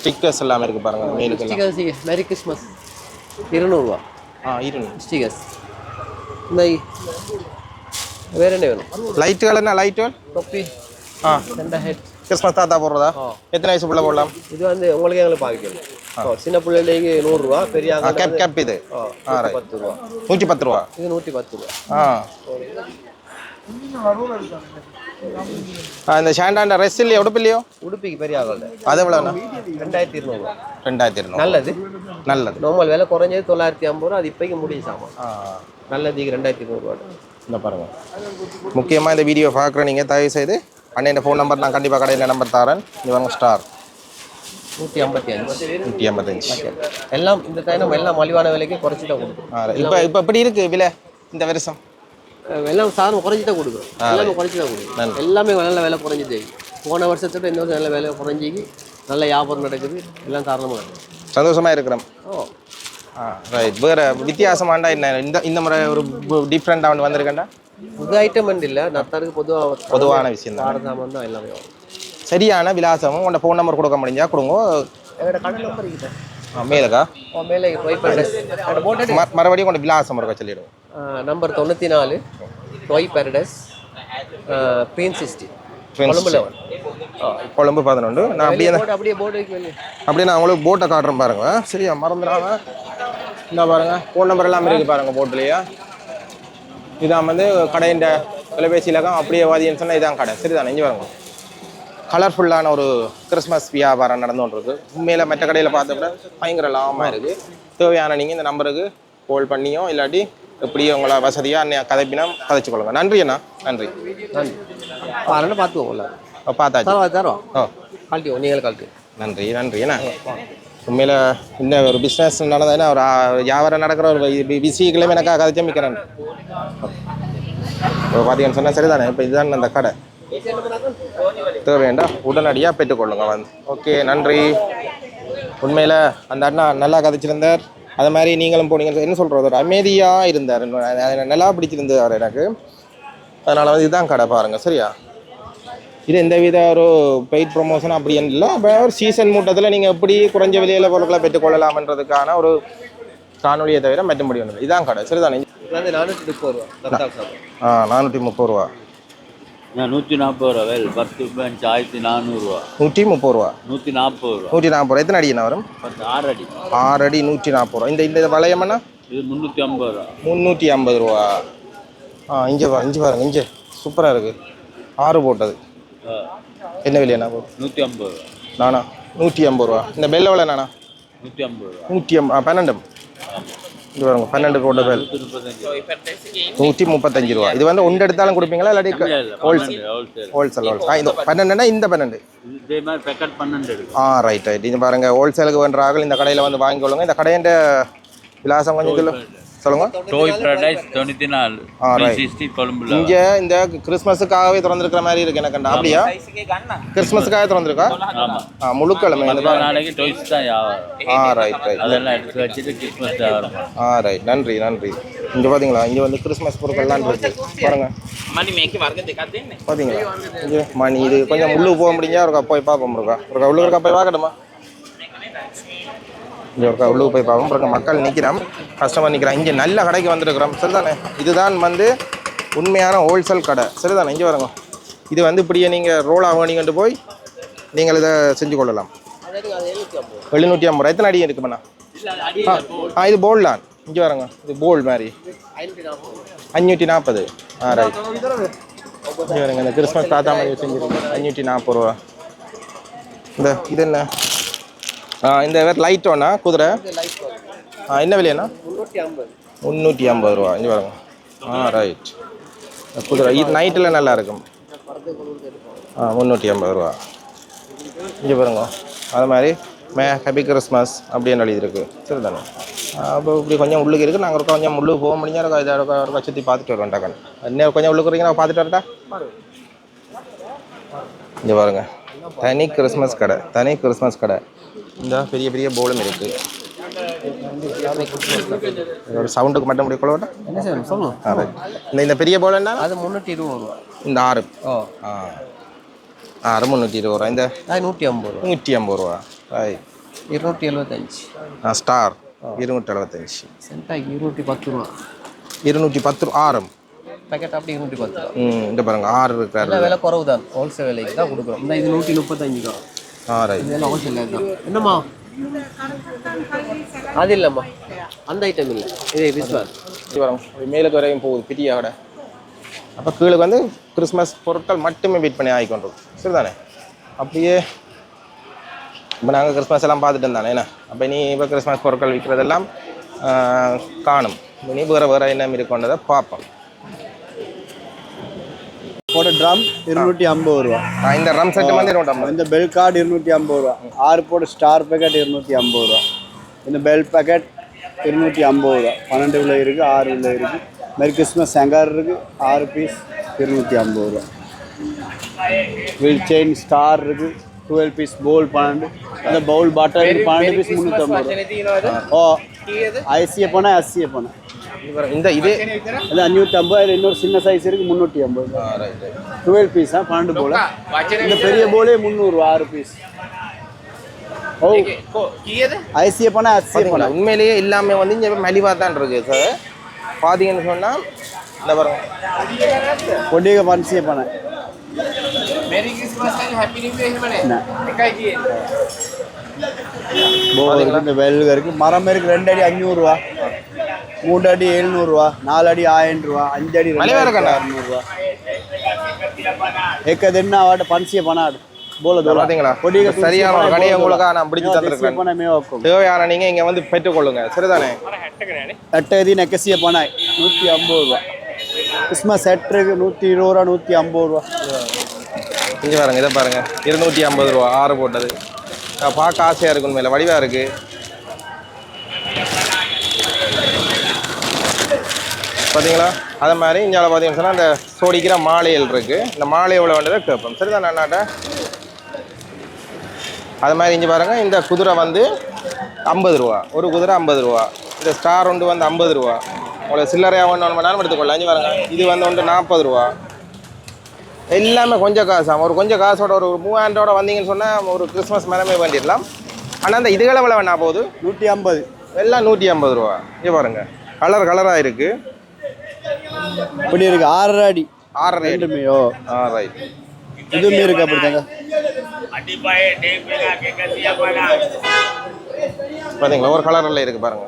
Stickers எல்லாமே இருக்குது பாருங்கள் மெயிலுக்கு ஸ்டிக்கர்ஸ் மேரி கிறிஸ்மஸ் இருநூறுவா? ஆ இருங்க ஸ்டிக்கர்ஸ் இந்த வேற என்ன வேணும்? லைட்டுகள் என்ன லைட்டுகள் தொப்பி ஆ. ரெண்டா ஹெட் கிறிஸ்மஸ் தாத்தா போடுறதா. எத்தனை வயசு பிள்ளை போடலாம்? இது வந்து உங்களுக்கு எங்களுக்கு பாதிக்கணும் சின்ன பிள்ளைகளுக்கு நூறுரூவா பெரிய கேப் கேப் இது. நூற்றி பத்து ரூபா. நூற்றி பத்து ரூபா? இது நூற்றி பத்து ரூபா. ஆ. இந்த ஷாண்டாண்ட ரெஸ் இல்லையோ உடுப்பு இல்லையோ உடுப்பிக்கு பெரிய ஆகல அது எவ்வளோண்ணா ரெண்டாயிரத்தி இருநூறுவா ரெண்டாயிரத்தி இருநூறு. நல்லது. நல்லது. நார்மல் விலை குறைஞ்சது தொள்ளாயிரத்தி ஐம்பது ரூபா அது இப்போக்கு முடியும் சாமான். ஆ. நல்லதுக்கு ரெண்டாயிரத்தி இருநூறுவா இந்த பாருங்க. முக்கியமாக இந்த வீடியோ பார்க்குற நீங்கள் தயவு செய்து அண்ணன் ஃபோன் நம்பர் நான் கண்டிப்பாக கடையில் நம்பர் தரேன். இவங்க ஸ்டார் நூற்றி ஐம்பத்தி அஞ்சு. நூற்றி ஐம்பத்தஞ்சு எல்லாம் இந்த டைம் எல்லாம் மலிவான விலைக்கு குறைச்சி தான் கொடுக்கும் ஆ இப்போ இப்போ எப்படி இருக்கு விலை இந்த வருஷம்? எல்லாம் சாதனம் குறைஞ்சி தான் கொடுக்குறோம். எல்லாமே குறைச்சி தான் கொடுக்குறோம். எல்லாமே நல்ல விலை குறைஞ்சிது. போன வருஷத்தோட இந்த வருஷம் நல்ல விலை குறைஞ்சிக்கு நல்ல வியாபாரம் நடக்குது. எல்லாம் காரணமாக நடக்குது சந்தோஷமாக இருக்கிறோம். ஓ. ஆ ரைட் வேறு வித்தியாசமாண்டா என்ன? இந்த இந்த முறை ஒரு டிஃப்ரெண்ட்டாக ஒன்று வந்திருக்கேன்டா? புது ஐட்டம் இல்லை. நத்தாருக்கு பொதுவாக பொதுவான விஷயம் தான். சாமான் தான் எல்லாமே சரியான விலாசமும் உங்களோட ஃபோன் நம்பர் கொடுக்க முடிஞ்சா கொடுங்க. எங்களோட கடை நம்பர் இருக்குது. மேலுக்கா? மேலே மறுபடியும் உங்களோட விலாசம் இருக்க சொல்லிடுவோம். நம்பர் தொண்ணூற்றி நாலு டொய் பேரடைஸ் பீன் சிக்ஸ்டி Queen கொழும்பு பதினொன்று நான் அப்படியே அப்படியே அப்படியே நான் உங்களுக்கு போட்டை காட்டுறேன் பாருங்க. சரியா? மறந்துடாம. இந்த பாருங்க. ஃபோன் நம்பர் எல்லாம் இருக்கு பாருங்க போட்டுலையா இதான் வந்து கடையின் தொலைபேசி இலக்கம். அப்படியே வாதின்னு சொன்னால் இதான் கடை. சரிதானே? இங்கே பாருங்க. கலர்ஃபுல்லான ஒரு கிறிஸ்மஸ் வியாபாரம் நடந்து கொண்டிருக்கு. உண்மையில் மற்ற கடையில் பார்த்த விட பயங்கர லாபமாக இருக்குது தேவையான நீங்கள் இந்த நம்பருக்கு கால் பண்ணியோ இல்லாட்டி எப்படியோ உங்களை வசதியாக அன்னைய கதைப்பினா கதைச்சு கொள்ளுங்க. நன்றி அண்ணா. நன்றி. நன்றி. பாருன்னு பார்த்துக்கோங்கள பார்த்தாச்சு. தரோம் தரோம் ஓ. கழட்டி நீங்கள் கழட்டி நன்றி நன்றி. என்ன? உண்மையில் இந்த ஒரு பிஸ்னஸ் நடந்ததுன்னா ஒரு வியாபாரம் நடக்கிற ஒரு பிஸிக்கிழமை எனக்காக கதைச்சா மிக்க நன்றி. இப்போ பார்த்தீங்கன்னு சொன்னால் சரிதானே? இப்போ இதுதான் அந்த கடை. தேவையாண்டா? உடனடியாக பெற்றுக்கொள்ளுங்க வந்து. ஓகே நன்றி. உண்மையில் அந்த அண்ணா நல்லா கதைச்சிருந்தார். அது மாதிரி நீங்களும் போனீங்க என்ன சொல்கிறது ஒரு அமைதியாக இருந்தார். நல்லா பிடிச்சிருந்தார் எனக்கு. அதனால் வந்து இதுதான் கடை பாருங்கள் சரியா? இது எந்த வித ஒரு பெய்ட் ப்ரொமோஷன் அப்படி இல்லை இப்போ ஒரு சீசன் மூட்டத்தில் நீங்கள் எப்படி குறைஞ்ச விலையில் பொருட்களை பெற்றுக்கொள்ளலாம்ன்றதுக்கான ஒரு காணொலியை தவிர மற்ற முடியும் இதான் கடை சரிதானே? நானூற்றி முப்பது ரூபா ஆ நானூற்றி முப்பது ரூபா. நூற்றி நாற்பது ரூபா வேல் பத்து பெஞ்ச் ஆயிரத்தி நானூறுரூவா நூற்றி முப்பது ரூபா நூற்றி நாற்பது ரூபா நூற்றி நாற்பது ரூபா எத்தனை அடி என்ன வரும் பத்து ஆறு அடி ஆறு அடி நூற்றி நாற்பது ரூபா இந்த இந்த வளையம்னா இது முந்நூற்றி ஐம்பது ரூபா முந்நூற்றி ஐம்பது ரூபா ஆ இங்கே பா இங்கே பாருங்க இங்கே சூப்பராக இருக்குது ஆறு போட்டது என்ன விலையாண்ணா நூற்றி ஐம்பது ரூபா நானா நூற்றி ஐம்பது ரூபா இந்த பெல் எவ்வளோ நானா நூற்றி ஐம்பது ரூபா நூற்றி ஐம்பது பன்னெண்டு இது பாருங்க பன்னெண்டு போட்ட பெல் நூற்றி முப்பத்தஞ்சு ரூபா. இது வந்து ஒன்று எடுத்தாலும் கொடுப்பீங்களா இல்லாட்டி ஹோல்சேல்? ஹோல்சேல். ஹோல்சேல் ஆ இந்த பன்னெண்டுனா இந்த பன்னெண்டு. ஆ ரைட் ரைட் இது பாருங்க ஹோல்சேலுக்கு வேண்டார்கள் இந்த கடையில் வந்து வாங்கிக்கொள்ளுங்க இந்த கடையின் விலாசம் கொஞ்சம் சொல்லுங்க. டோய் பிரடைஸ் தொண்ணூத்தி நாலு சிக்ஸ்டி கொழும்புல. இங்க இந்த கிறிஸ்மஸுக்காகவே திறந்துருக்கிற மாதிரி இருக்கு எனக்கு அப்படியா? கிறிஸ்மஸுக்காக திறந்துருக்கா? ஆ முழுக்கிழமை நாளைக்கு டோய்ஸ் தான் ஆ ரைட் ரைட் அதெல்லாம் எடுத்து வச்சுட்டு கிறிஸ்மஸ் வரும். ஆ ரைட் நன்றி நன்றி. இங்கே பார்த்தீங்களா இங்கே வந்து கிறிஸ்மஸ் பொருட்கள்லாம் இருக்கு. பாருங்க. பாத்தீங்களா? மணி இது கொஞ்சம் முள்ளு போக முடிஞ்சா இருக்கா போய் பார்ப்போம் இருக்கா இருக்கா உள்ளூர் இருக்கா போய் பார்க்கட்டுமா? இங்கே ஒரு உள்ளுக்கு போய் பார்ப்போம். பிறகு மக்கள் நிற்கிறோம் கஸ்டமர் நிற்கிறான் இங்கே நல்ல கடைக்கு வந்திருக்கிறோம். சரிதானே? இதுதான் வந்து உண்மையான ஹோல்சேல் கடை. சரிதானே? இங்கே வரங்க இது வந்து இப்படியே நீங்கள் ரோலாக வேணிங்கண்டு போய் நீங்கள் இதை செஞ்சு கொள்ளலாம். எழுநூற்றி ஐம்பது ரூபா. எத்தனை அடி இருக்குமாண்ணா ஆ ஆ இது போல் தான். இங்கே வரங்க இது போல் மாதிரி. அஞ்சூற்றி நாற்பது. ஆ ரைட் இங்கே வரங்க இந்த கிறிஸ்மஸ் தாத்தா மாதிரி செஞ்சுருக்கோம். அஞ்சூற்றி நாற்பது ரூபா. இந்த இது என்ன? இந்த வேறு லைட் ஒன்றா குதிரை. ஆ என்ன விலையாண்ணா முந்நூற்றி ஐம்பது. ரூபா. இங்கே பாருங்க. ஆ ரைட் குதிரை இது நைட்டில் நல்லா இருக்கும். ஆ முந்நூற்றி ஐம்பது ரூபா. இங்கே பாருங்க. அது மாதிரி மே ஹாப்பி கிறிஸ்மஸ் அப்படின்னு எழுதியிருக்கு. சரி தானே அப்போ இப்படி கொஞ்சம் உள்ளுக்கு இருக்குது நாங்கள் கொஞ்சம் உள்ளுக்கு போக முடிஞ்சா இருக்கா. இதை இருக்கா ஒரு சுற்றி பார்த்துட்டு வருவோம் டக்கன். இன்னும் கொஞ்சம் உள்ளுக்கு இருக்கீங்க நான் பார்த்துட்டு வரட்டா? இங்கே பாருங்க. தனி கிறிஸ்மஸ் கடை. தனி கிறிஸ்மஸ் கடை. இந்த பெரிய பெரிய போலும் இருக்குது ஒரு சவுண்டுக்கு மட்டும் முடிய கொள்ள என்ன செய்யணும் சொல்லுங்க. இந்த இந்த பெரிய போல் என்ன அது முந்நூற்றி இருபது ரூபா. இந்த ஆறு. ஓ. ஆ. ஆறு முந்நூற்றி இருபது ரூபா. இந்த நூற்றி ஐம்பது ரூபா. நூற்றி ஐம்பது ரூபா. ரைட். இருநூற்றி எழுபத்தஞ்சு ஆ ஸ்டார் இருநூற்றி எழுபத்தஞ்சி சென்டாக்கு இருநூற்றி பத்து ரூபா. இருநூற்றி பத்து ரூபா. ஆறு. பேக்கெட் அப்படி இருநூற்றி பத்து ரூபா. ம் இந்த பாருங்க. ஆறு எல்லாம் விலை குறவு தான் ஹோல்சேல் விலைக்கு தான் கொடுக்குறோம். இந்த இது நூற்றி முப்பத்தஞ்சு ரூபா. ஆ ரைட் என்னம்மா? அது இல்லைம்மா. அந்த ஐட்டம் இல்லை. இது விஸ்வாஸ் வரும் மேலுக்கு வரையும் போகுது பெரிய கடை. அப்போ கீழே வந்து கிறிஸ்மஸ் பொருட்கள் மட்டுமே வெயிட் பண்ணி ஆகிக்கொண்டிருக்கும் சரிதானே? அப்படியே இப்போ நாங்கள் கிறிஸ்மஸ் எல்லாம் பார்த்துட்டு இருந்தானே என்ன? அப்போ நீ இப்போ கிறிஸ்மஸ் பொருட்கள் விற்கிறதெல்லாம் காணும். இனி வேறு வேறு என்ன இருக்கோன்றதை பார்ப்போம். போட ட்ரம் இருநூற்றி ஐம்பது ரூபா. இந்த ரம் செட்டு வந்து இருநூற்றி ஐம்பது. இந்த பெல் கார்டு இருநூற்றி ஐம்பது ரூபா. ஆறு போட ஸ்டார் பேக்கெட் இருநூற்றி ஐம்பது ரூபா. இந்த பெல் பேக்கெட் இருநூற்றி ஐம்பது ரூபா. பன்னெண்டு உள்ள இருக்குது ஆறு உள்ள இருக்குது மேரி கிறிஸ்மஸ் சங்கார் இருக்குது ஆறு பீஸ் இருநூற்றி ஐம்பது ரூபா. வில் செயின் ஸ்டார் இருக்குது டுவெல் பீஸ் பவுல் பன்னெண்டு. அந்த பவுல் பாட்டல் பன்னெண்டு பீஸ் முந்நூற்றம்பது ரூபா. ஓ ஐசிஏ போனால் எஸ்சிஏ போனால் இந்த இதே அது அஞ்சூற்றி ஐம்பது அதில் இன்னொரு சின்ன சைஸ் இருக்குது முந்நூற்றி ஐம்பது டுவெல் பீஸா பன்னெண்டு போல். இந்த பெரிய போலே முந்நூறுரூவா ஆறு பீஸ் ஓ. ஐசிய பண்ண ஐசிய பண்ண உண்மையிலேயே இல்லாமல் வந்து இங்கே மலிவாக தான் இருக்குது சார் பார்த்தீங்கன்னு சொன்னால் இந்த பாருங்க. கொண்டிக பன்சிய பண்ண இருக்கு. மரம் இருக்கு ரெண்டு அடி அஞ்சூறுரூவா மூணு அடி எழுநூறுவா நாலு அடி ஆயிரம் ரூபா அஞ்சு அடி. அறுநூறுவா. ஏக்கது என்ன ஆவாட்ட பன்சியே பண்ணாடு போல தோல பாத்தீங்களா? சரியான ஒரு கடையை உங்களுக்கு நான் பிடிச்சு மேவாக்கும் தேவையான இங்கே வந்து பெற்றுக்கொள்ளுங்க. சரிதானே? எட்டதி நெக்கசிய பண்ணாய் நூற்றி ஐம்பது ரூபா. கிறிஸ்மஸ் செட் இருக்கு நூற்றி இருபது ரூபா நூற்றி ஐம்பது ரூபா. இங்கே பாருங்க இதை பாருங்க. இருநூற்றி ஐம்பது ரூபா ஆறு போட்டது. பார்க்க ஆசையாக இருக்கு உண்மையில. வடிவாக இருக்கு. பார்த்தீங்களா? அதே மாதிரி இங்கே பார்த்தீங்கன்னு சொன்னால் இந்த சோடிக்கிற மாலைகள் இருக்கு. இந்த மாலை எவ்வளோ வேண்டதை கேட்போம். சரிதானே அண்ணாட்ட? அது மாதிரி இங்கே பாருங்க. இந்த குதிரை வந்து ஐம்பது ரூபா. ஒரு குதிரை ஐம்பது ரூபா. இந்த ஸ்டார் ஒன்று வந்து ஐம்பது ரூபா. உங்களுக்கு சில்லறையாக ஒன்று ஒன்று மணி நேரம் எடுத்துக்கொள்ளலாம். இங்கே பாருங்க. இது வந்து ஒன்று நாற்பது ரூபா. எல்லாமே கொஞ்சம் காசு ஒரு கொஞ்சம் காசோட ஒரு மூவாயிரம் வந்தீங்கன்னு சொன்னால் ஒரு கிறிஸ்மஸ் மேலமே வேண்டிடலாம். ஆனால் அந்த இதுகளை விலை வேணா போகுது? நூற்றி ஐம்பது. எல்லாம் நூற்றி ஐம்பது ரூபா. இங்கே பாருங்க. கலர் கலராக இருக்குது இப்படி இருக்கு ஆறரை அடி. ஆறரை ரெண்டுமேயோ ஆ இது இதுவுமே இருக்கு அப்படித்தாங்க பார்த்தீங்களா ஒரு கலரில் இருக்கு பாருங்க.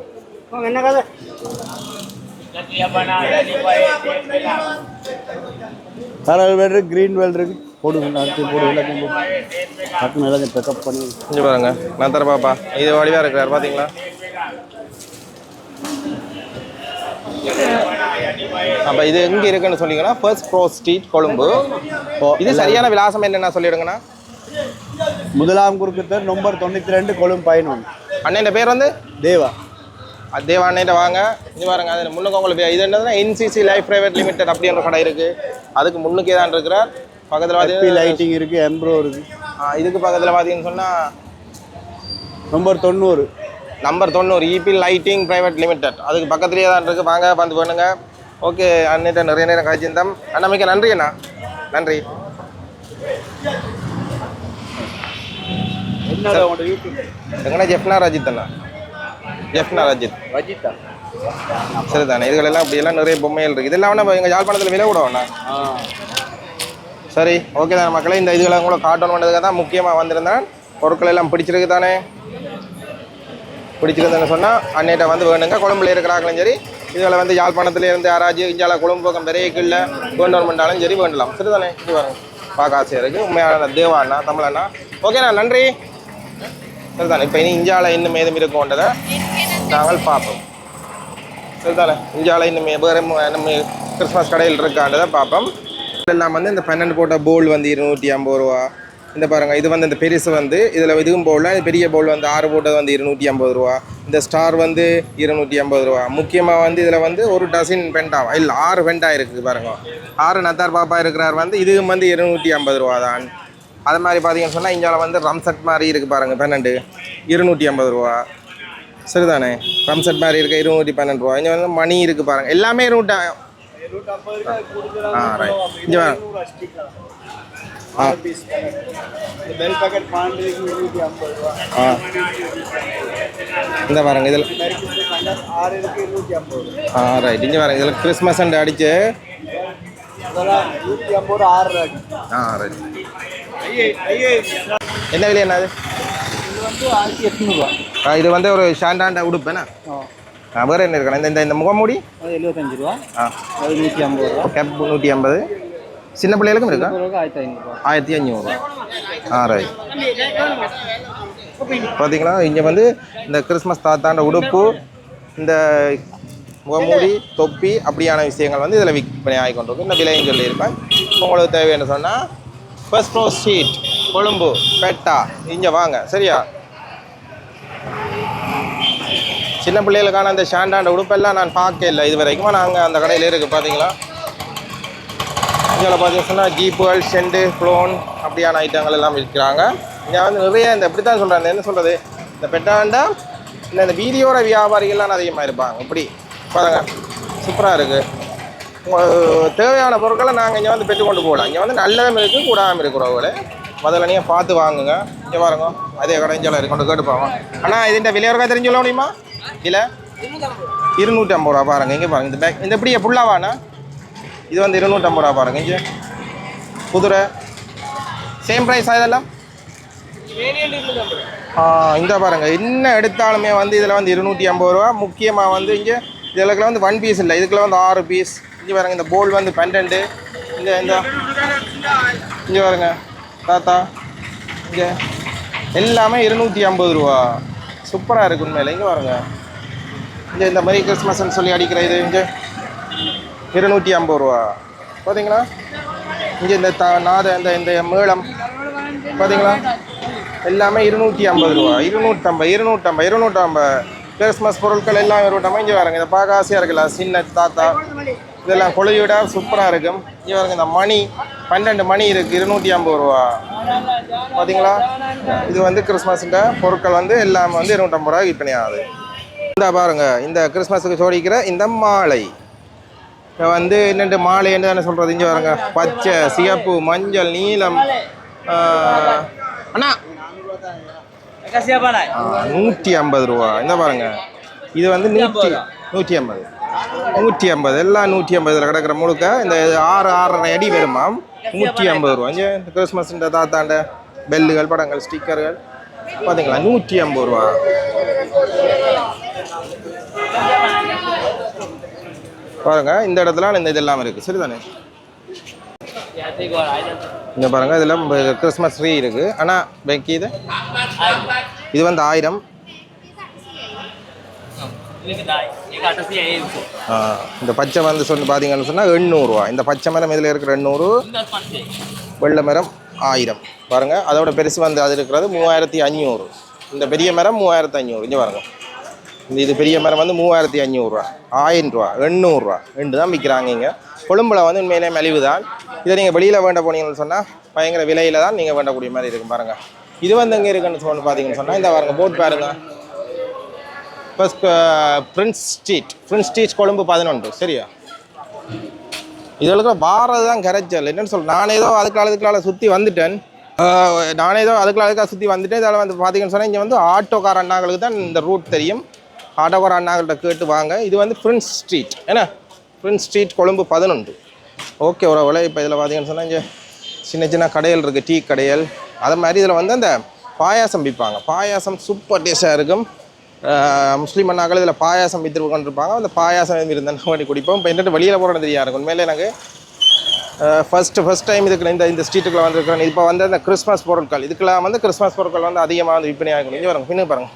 கலர் வேல் இருக்கு க்ரீன் வேல் இருக்கு. போடுங்க அடுத்து போடு விளக்கம் டக்குனு எல்லாத்தையும் பிக்கப் பண்ணி. இங்கே பாருங்க நான் தர பாப்பா. இது வடிவாக இருக்கிறார் பார்த்தீங்களா அப்போ இது எங்கே இருக்குன்னு சொன்னீங்கன்னா ஃபர்ஸ்ட் க்ரோ ஸ்ட்ரீட் கொழும்பு. இது சரியான விலாசம் என்னென்ன சொல்லிடுங்கண்ணா. முதலாம் குறுக்குத்தர் நம்பர் தொண்ணூற்றி ரெண்டு கொழும்பு பதினொன்று அண்ணன் பேர் வந்து? தேவா. தேவா அண்ணன்ட்ட வாங்க. இது பாருங்க அது முன்னுக்கு உங்களுக்கு இது என்னதுன்னா என்சிசி லைஃப் பிரைவேட் லிமிடெட் அப்படின்ற கடை இருக்கு. அதுக்கு முன்னுக்கே தான் இருக்கிறார். பக்கத்தில் பார்த்தீங்கன்னா லைட்டிங் இருக்கு எம்ப்ரோ இருக்கு ஆ, இதுக்கு பக்கத்தில் பார்த்தீங்கன்னு சொன்னால் நம்பர் தொண்ணூறு. நம்பர் தொண்ணூறு இபி லைட்டிங் பிரைவேட் லிமிடெட் அதுக்கு பக்கத்துலேயே தான் இருக்குது வாங்க வந்து பண்ணுங்க ஓகே அண்ணிட்ட நிறைய நேரம் கழிச்சிருந்தோம் அண்ணா மிக்க நன்றி அண்ணா. நன்றி. எங்கன்னா ஜெஃப்னா ரஜித் அண்ணா. ஜெஃப்னா ரஜித். ரஜிதா சரிதானே இதுகளெல்லாம் இப்படியெல்லாம் நிறைய பொம்மைகள் இருக்குது இதெல்லாம் வேணா எங்கள் யாழ்ப்பாணத்தில் விலை கூட வேணா ஆ. சரி ஓகே தானே மக்களே. இந்த இதுகளை உங்களை காட்டணும் பண்ணுறதுக்காக தான் முக்கியமாக வந்திருந்தேன். பொருட்கள் எல்லாம் பிடிச்சிருக்கு தானே பிடிச்சிருந்தேன்னு சொன்னால் அன்னையிட்ட வந்து வேணுங்க. கொழும்புல இருக்கிறாங்களும் சரி இதில் வந்து யாழ்ப்பாணத்துல இருந்து யாராச்சும் இஞ்சால கொழும்பு பக்கம் பெரிய கீழே கவர்மெண்ட்டாலும் சரி வேண்டலாம். சரி தானே இது பாருங்க. பார்க்க ஆசையாக இருக்குது உண்மையான தேவா அண்ணா தமிழ் அண்ணா ஓகேண்ணா நன்றி. சரிதானே? இப்போ இனி இஞ்சால இன்னும் ஏதும் இருக்கும்ன்றதை நாங்கள் பார்ப்போம். சரிதானே? இந்தியாவில் இன்னும் வேறு நம்ம கிறிஸ்மஸ் கடையில் இருக்கான்றதை பார்ப்போம். இதெல்லாம் வந்து இந்த பன்னெண்டு போட்ட போல் வந்து இருநூற்றி ஐம்பது ரூபா. இந்த பாருங்கள் இது வந்து இந்த பெருசு வந்து இதில் இதுவும் போல் பெரிய போல் வந்து ஆறு போட்டது வந்து இருநூற்றி ஐம்பது ரூபா. இந்த ஸ்டார் வந்து இருநூற்றி ஐம்பது ரூபா. முக்கியமாக வந்து இதில் வந்து ஒரு டசின் பெண்டா இல்லை ஆறு பெண்டா இருக்குது பாருங்க. ஆறு நத்தார் பாப்பா இருக்கிறார் வந்து இதுவும் வந்து இருநூற்றி ஐம்பது ரூபா தான். அது மாதிரி பார்த்தீங்கன்னு சொன்னால் இந்தியாவில் வந்து ரம்சட் மாதிரி இருக்குது பாருங்கள் பன்னெண்டு. இருநூற்றி ஐம்பது ரூபா. சரிதானே? ரம்சட் மாதிரி இருக்க இருநூற்றி பன்னெண்டு ரூபா. இங்கே வந்து மணி இருக்குது பாருங்கள் எல்லாமே இருநூற்றி ஆ ரைட் இங்கே வாங்க ஆறு பீஸ் இந்த பெல் பேக்கெட் பன்னெண்டு இருக்கு இருநூற்றி ஐம்பது ரூபா. ஆ. இந்த பாருங்க இதில். ஆறு இருக்கு ஐம்பது ஆ ரைட் இங்கே பாருங்க இதில் கிறிஸ்மஸ் அண்ட் அடிச்சு. அதெல்லாம் நூற்றி ஐம்பது ரூபா ஆறு ரூபாய்க்கு ஆ ரைட் என்ன விலை என்னது? இது வந்து ஆயிரத்தி எட்நூறுபா ஆ, இது வந்து ஒரு ஷாண்டாண்ட உடுப்பேனா? ஆ. வேறு என்ன இருக்கணும்? இந்த இந்த முகமூடி? எழுபத்தஞ்சு ரூபா. ஆ. அது நூற்றி ஐம்பது ரூபா. கேப் நூற்றி ஐம்பது. சின்ன பிள்ளைகளுக்கும் இருக்கா? ஆயிரத்தி அஞ்சூறுரூவா ஆ ரைட் பார்த்தீங்களா இங்கே வந்து இந்த கிறிஸ்மஸ் தாத்தாண்ட உடுப்பு இந்த முகமூடி தொப்பி அப்படியான விஷயங்கள் வந்து இதில் விற்பனை ஆகி கொண்டிருக்கும். இந்த விலையும் சொல்லியிருப்பேன். உங்களுக்கு தேவைன்னு சொன்னால் first cross street Colombo Pettah. இங்கே வாங்க சரியா? சின்ன பிள்ளைகளுக்கான அந்த ஷாண்டாண்ட உடுப்பெல்லாம் நான் பார்க்க இல்லை. இது வரைக்கும் நாங்கள் அந்த கடையில் இருக்குது பார்த்தீங்களா இங்கே பார்த்தீங்கன்னா ஜீப்புகள் செண்டு க்ளோன் அப்படியான ஐட்டங்கள் எல்லாம் விற்கிறாங்க. இங்கே வந்து நிறைய இந்த இப்படி தான் சொல்கிறாங்க என்ன சொல்கிறது இந்த பெட்டாண்டா இல்லை இந்த வீதியோர வியாபாரிகள்லாம் அதிகமாக இருப்பாங்க. இப்படி. பாருங்க. சூப்பராக இருக்குது தேவையான பொருட்களை நாங்கள் இங்கே வந்து பெற்றுக்கொண்டு போகலாம். இங்கே வந்து நல்லதும் இருக்குது கூடாமல் இருக்கிறவங்களே முதல்ல நீங்கள் பார்த்து வாங்குங்க. இங்கே பாருங்க. அதே கடைஞ்சலாம் இருக்கு. கொண்டு கேட்டு போவோம் ஆனால் இதுன்ற விலையோரக்கா தெரிஞ்சு சொல்ல முடியுமா இல்லை? இருநூற்றி ஐம்பது ரூபா பாருங்க. இங்கே பாருங்க. இந்த பேக் இந்த இப்படியே ஃபுல்லாவாண்ணா இது வந்து இருநூற்றம்பது ரூபா பாருங்க இங்கே. குதிரை. சேம் ப்ரைஸா இதெல்லாம்? இந்த பாருங்க. என்ன எடுத்தாலுமே வந்து இதில் வந்து இருநூற்றி ஐம்பது ரூபா. முக்கியமாக வந்து இங்கே இதில் வந்து ஒன் பீஸ் இல்லை. இதுக்குள்ள வந்து ஆறு பீஸ் இங்கே பாருங்க இந்த போல் வந்து பன்னெண்டு இந்த இந்த. இங்கே பாருங்க தாத்தா. இங்கே. எல்லாமே இருநூற்றி ஐம்பது ரூபா. சூப்பராக இருக்கு உண்மையில். இங்கே பாருங்க. இங்கே இந்த மாதிரி கிறிஸ்மஸ்ன்னு சொல்லி அடிக்கிற இது இங்கே. இருநூற்றி ஐம்பது ரூபா. பார்த்தீங்களா இங்கே இந்த த நாத இந்த இந்த மேளம். பார்த்தீங்களா எல்லாமே இருநூற்றி ஐம்பது ரூபா. இருநூற்றம்பது இருநூற்றம்பது இருநூற்றம்பது கிறிஸ்மஸ் பொருட்கள் எல்லாம் இருநூற்றம்பது இங்கே வரங்க இதை பார்க்க ஆசையாக இருக்குல்ல சின்ன தாத்தா. இதெல்லாம் கொழுவிட சூப்பராக இருக்கும். இங்கே வரங்க இந்த மணி பன்னெண்டு மணி இருக்குது இருநூற்றி ஐம்பது ரூபா. பார்த்தீங்களா இது வந்து கிறிஸ்மஸ்ன்ற பொருட்கள் வந்து எல்லாமே வந்து இருநூற்றம்பது ரூபா விற்பனை ஆகுது இந்த பாருங்கள் இந்த கிறிஸ்மஸுக்கு சோடிக்கிற இந்த மாலை. வந்து என்னென்று மாலை என்ன தானே சொல்கிறது இங்கே வரங்க பச்சை சிகப்பு மஞ்சள் நீலம் அண்ணா. நூற்றி ஐம்பது ரூபா. இந்த பாருங்க. இது வந்து நூற்றி நூற்றி ஐம்பது. நூற்றி ஐம்பது. எல்லாம் நூற்றி ஐம்பதில் கிடக்கிற முழுக்க இந்த ஆறு ஆறரை அடி வருமாம் நூற்றி ஐம்பது ரூபா. இங்கே இந்த கிறிஸ்மஸ்ன்ற தாத்தாண்ட பெல்லுகள் படங்கள் ஸ்டிக்கர்கள். பார்த்தீங்களா நூற்றி ஐம்பது ரூபா. பாருங்க இந்த இடத்துல இந்த இது எல்லாம் இருக்குது சரிதானே? இங்கே பாருங்க இதெல்லாம் கிறிஸ்மஸ் ட்ரீ இருக்குது ஆனால் பேக்கி இது? இது வந்து ஆயிரம். இந்த பச்சை வந்து சொல்லி பார்த்தீங்கன்னு சொன்னால் எண்ணூறுரூவா இந்த பச்சை மரம் இதில் இருக்கிற எண்ணூறு வெள்ளை மரம் ஆயிரம். பாருங்க அதோட பெருசு வந்து அது இருக்கிறது மூவாயிரத்தி அஞ்சூறு இந்த பெரிய மரம் மூவாயிரத்தி அஞ்சூறு இங்கே பாருங்க. இந்த இது பெரிய மரம் வந்து மூவாயிரத்தி அஞ்சூறுரூவா ஆயிரம் ரூபா எண்ணூறுரூவா ரெண்டு தான் விற்கிறாங்க இங்கே. கொழும்புல வந்து உண்மையிலே மலிவு தான். இதை நீங்கள் வெளியில் வேண்ட போனீங்கன்னு சொன்னால் பயங்கர விலையில் தான் நீங்கள் வேண்டக்கூடிய மாதிரி இருக்கும் பாருங்கள் இது வந்து எங்கே இருக்குன்னு சொல்லி பார்த்தீங்கன்னு சொன்னால் இந்த பாருங்கள் போட் பாருங்க. First prince street prince street Colombo பதினொன்று சரியா? இதுகளுக்கு வாரது தான் கரைச்சல். என்னென்னு சொல்ல நான் ஏதோ அதுக்கு அதுக்கால சுற்றி வந்துட்டேன். ஆஹ் நானே ஏதோ அதுக்குள்ள அதுக்காக சுற்றி வந்துட்டேன். இதில் வந்து பார்த்தீங்கன்னு சொன்னால் இங்கே வந்து ஆட்டோக்கார அண்ணாங்களுக்கு தான் இந்த ரூட் தெரியும். ஆடவர் அண்ணாங்கள்ட்ட கேட்டு வாங்க. இது வந்து பிரின்ஸ் ஸ்ட்ரீட் என்ன? பிரின்ஸ் ஸ்ட்ரீட் கொழும்பு பதினொன்று. ஓகே உறவுல இப்போ இதில் பார்த்தீங்கன்னு சொன்னால் இங்கே சின்ன சின்ன கடைகள் இருக்குது டீ கடைகள். அது மாதிரி இதில் வந்து அந்த பாயாசம் விற்பாங்க பாயாசம் சூப்பர் டேஸ்டாக இருக்கும். முஸ்லீம் அண்ணாக்கள் இதில் பாயாசம் விற்று கொண்டிருப்பாங்க அந்த பாயாசம் இருந்தால் பண்ணி குடிப்போம். இப்போ என்னட்டு வெளியில் போகிறது தெரியா இருக்கும் உண்மையிலே எனக்கு ஃபஸ்ட்டு ஃபஸ்ட் டைம் இதுக்கு இந்த இந்த ஸ்ட்ரீட்டுக்குள்ளே வந்திருக்கிறேன். இப்போ வந்து அந்த கிறிஸ்மஸ் பொருட்கள் இதுக்கெல்லாம் வந்து கிறிஸ்மஸ் பொருட்கள் வந்து அதிகமாக வந்து விற்பனை ஆகும் இங்கே வரும் பின்னு பாருங்க.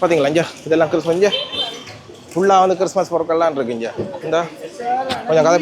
பார்த்தீங்களா இங்கே? இதெல்லாம் கிறிஸ்மஸ் இங்கே? ஃபுல்லாக வந்து கிறிஸ்மஸ் பொருட்கள்லாம் இருக்கு இங்கே. இந்த கொஞ்சம் கதை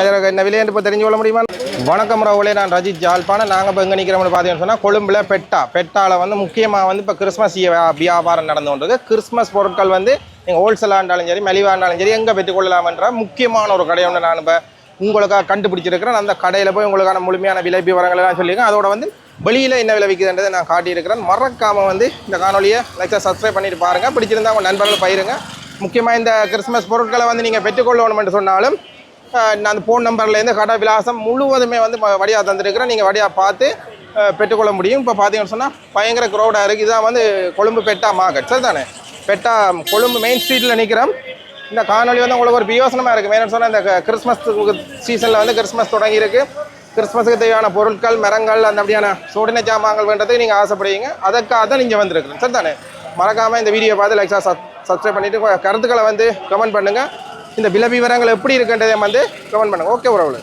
இதில் என்ன விலைன்னு இப்போ தெரிஞ்சு கொள்ள முடியுமா? வணக்கம் ரவுலே நான் ரஜித் ஜாழ்ப்பாணம். நாங்கள் இப்போ எங்கே நிற்கிறோம்னு பார்த்தீங்கன்னு சொன்னால் கொழும்புல பெட்டா. பெட்டாவில் வந்து முக்கியமாக வந்து இப்போ கிறிஸ்மஸ் வியா- வியாபாரம் நடந்து கொண்டிருக்கு. கிறிஸ்மஸ் பொருட்கள் வந்து நீங்கள் ஹோல்சேலாக இருந்தாலும் சரி மலிவாக இருந்தாலும் சரி எங்கே பெற்றுக்கொள்ளலாம்ன்ற முக்கியமான ஒரு கடை ஒன்று நான் இப்போ உங்களுக்காக கண்டுபிடிச்சிருக்கிறேன். அந்த கடையில் போய் உங்களுக்கான முழுமையான விலை விவரங்கள் எல்லாம் சொல்லியிருக்கேன் அதோட வந்து வெளியில் என்ன விலை விற்குதுன்றதை நான் காட்டியிருக்கிறேன். மறக்காமல் வந்து இந்த காணொலியை லைக்காக சப்ஸ்கிரைப் பண்ணிட்டு பாருங்கள் பிடிச்சிருந்தா உங்கள் நண்பர்கள் பயிருங்க முக்கியமாக இந்த கிறிஸ்மஸ் பொருட்களை வந்து நீங்கள் பெற்றுக்கொள்ளணும்னு சொன்னாலும் நான் அந்த ஃபோன் நம்பர்லேருந்து கடை விலாசம் முழுவதுமே வந்து வடியாக தந்துருக்கிறேன். நீங்கள் வடியாக பார்த்து பெற்றுக்கொள்ள முடியும். இப்போ பார்த்தீங்கன்னு சொன்னால் பயங்கர க்ரௌடாக இருக்குது இதான் வந்து கொழும்பு பெட்டா மார்க்கெட் சரிதானே? பெட்டா கொழும்பு மெயின் ஸ்ட்ரீட்டில் நிற்கிறோம் இந்த காணொளி வந்து உங்களுக்கு ஒரு பியோசனமாக இருக்குது மெயினாக சொன்னால் இந்த கிறிஸ்மஸ் சீசனில் வந்து கிறிஸ்மஸ் தொடங்கியிருக்கு. கிறிஸ்மஸுக்கு தேவையான பொருட்கள் மரங்கள் அந்த அப்படியான சோடின ஜாமான்கள் வேண்டதுக்கு நீங்கள் ஆசைப்படுவீங்க. அதற்காக தான் நீங்கள் வந்திருக்கிறேன் சரிதானே? மறக்காமல் இந்த வீடியோ பார்த்து லைக் சப்ஸ்கிரைப் பண்ணிவிட்டு கருத்துக்களை வந்து கமெண்ட் பண்ணுங்கள் இந்த விலை விவரங்கள் எப்படி இருக்குன்றதை வந்து கமெண்ட் பண்ணுங்கள் ஓகே உறவுல